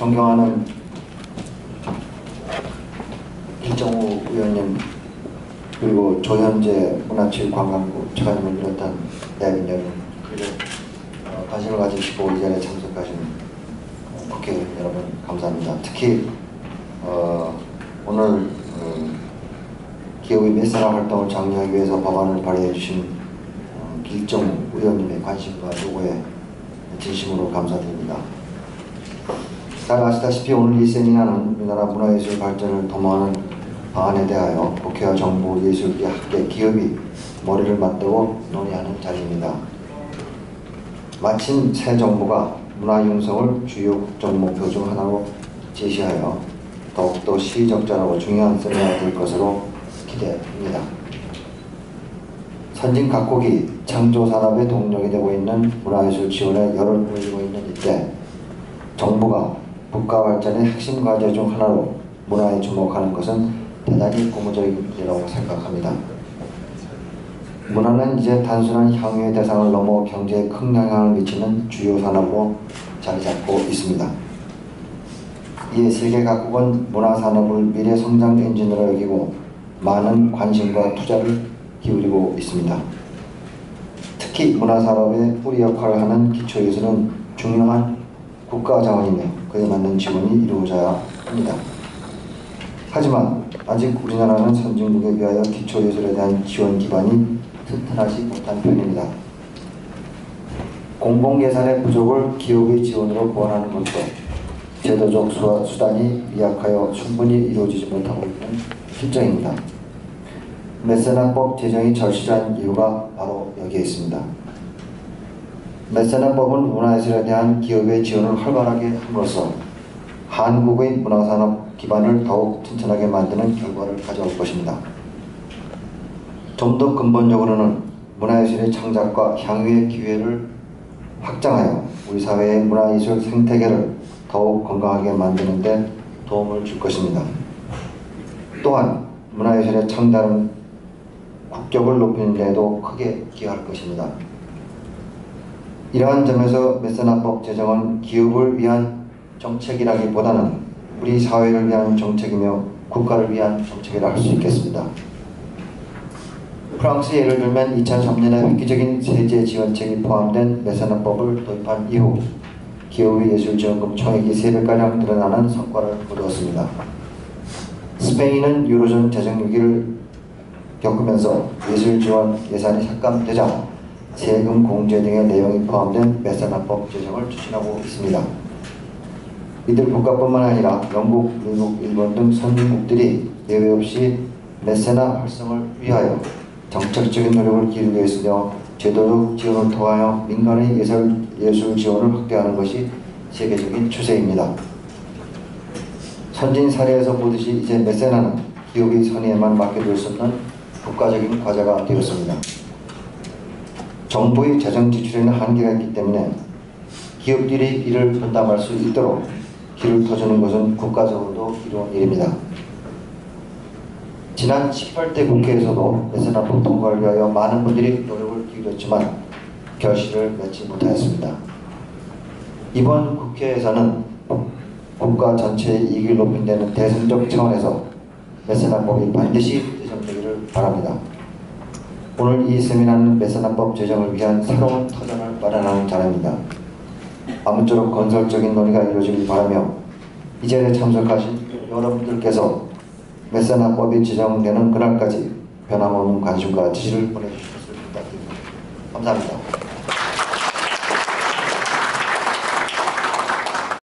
존경하는 일정우 의원님 그리고 조현재 문화체육관광부 차관님을 비롯한 대학인 여러분 그리고 어, 관심을 가지시고 이 자리에 참석하신 어, 국회의원 여러분 감사합니다. 특히 어, 오늘 어, 기업의 메세나 활동을 장려하기 위해서 법안을 발의해 주신 어, 길정 의원님의 관심과 요구에 진심으로 감사드립니다. 잘 아시다시피 오늘 이 세미나는 우리나라 문화예술 발전을 도모하는 방안에 대하여 국회와 정부, 예술계, 학계, 기업이 머리를 맞대고 논의하는 자리입니다. 마침 새 정부가 문화 융성을 주요 국정 목표 중 하나로 제시하여 더욱더 시적절하고 중요한 세미나가 될 것으로 기대합니다. 선진 각국이 창조 산업의 동력이 되고 있는 문화예술 지원에 열을 올리고 있는 이때 정부가 국가 발전의 핵심 과제 중 하나로 문화에 주목하는 것은 대단히 고무적인 일이라고 생각합니다. 문화는 이제 단순한 향유의 대상을 넘어 경제에 큰 영향을 미치는 주요 산업으로 자리 잡고 있습니다. 이에 세계 각국은 문화 산업을 미래 성장 엔진으로 여기고 많은 관심과 투자를 기울이고 있습니다. 특히 문화 산업의 뿌리 역할을 하는 기초예술은 중요한 국가 자원이며 그에 맞는 지원이 이루어져야 합니다. 하지만 아직 우리나라는 선진국에 비하여 기초예술에 대한 지원 기반이 튼튼하지 못한 편입니다. 공공예산의 부족을 기업의 지원으로 보완하는 것도 제도적 수- 수단이 미약하여 충분히 이루어지지 못하고 있는 실정입니다. 메세나법 제정이 절실한 이유가 바로 여기에 있습니다. 메세나법은 문화예술에 대한 기업의 지원을 활발하게 함으로써 한국의 문화산업 기반을 더욱 튼튼하게 만드는 결과를 가져올 것입니다. 좀 더 근본적으로는 문화예술의 창작과 향유의 기회를 확장하여 우리 사회의 문화예술 생태계를 더욱 건강하게 만드는 데 도움을 줄 것입니다. 또한 문화예술의 창달은 국격을 높이는 데에도 크게 기여할 것입니다. 이러한 점에서 메세나법 제정은 기업을 위한 정책이라기보다는 우리 사회를 위한 정책이며 국가를 위한 정책이라 할 수 있겠습니다. 프랑스 예를 들면 2003년에 획기적인 세제 지원책이 포함된 메세나법을 도입한 이후 기업의 예술지원금 총액이 3배가량 늘어나는 성과를 거두었습니다. 스페인은 유로존 재정 위기를 겪으면서 예술 지원 예산이 삭감되자 세금 공제 등의 내용이 포함된 메세나법 제정을 추진하고 있습니다. 이들 국가뿐만 아니라 영국, 미국, 일본 등 선진국들이 예외 없이 메세나 활성을 위하여 정책적인 노력을 기울이고 있으며 제도적 지원을 통하여 민간의 예술, 예술 지원을 확대하는 것이 세계적인 추세입니다. 선진 사례에서 보듯이 이제 메세나는 기업의 선의에만 맡겨둘 수 없는 국가적인 과제가 되었습니다. 정부의 재정 지출에는 한계가 있기 때문에 기업들이 이를 분담할 수 있도록 길을 터주는 것은 국가적으로도 이루어진 일입니다. 지난 18대 국회에서도 메세나법 통과를 위하여 많은 분들이 노력을 기울였지만 결실을 맺지 못하였습니다. 이번 국회에서는 국가 전체의 이익을 높인 데는 대승적 차원에서 메세나법이 반드시 제정되기를 바랍니다. 오늘 이 세미나는 메세나법 제정을 위한 새로운 터전을 마련하는 자리입니다. 아무쪼록 건설적인 논의가 이루어지길 바라며 이 자리에 참석하신 여러분들께서 메세나법이 제정되는 그날까지 변함없는 관심과 지지를 보내주셨을 부탁드립니다. 감사합니다.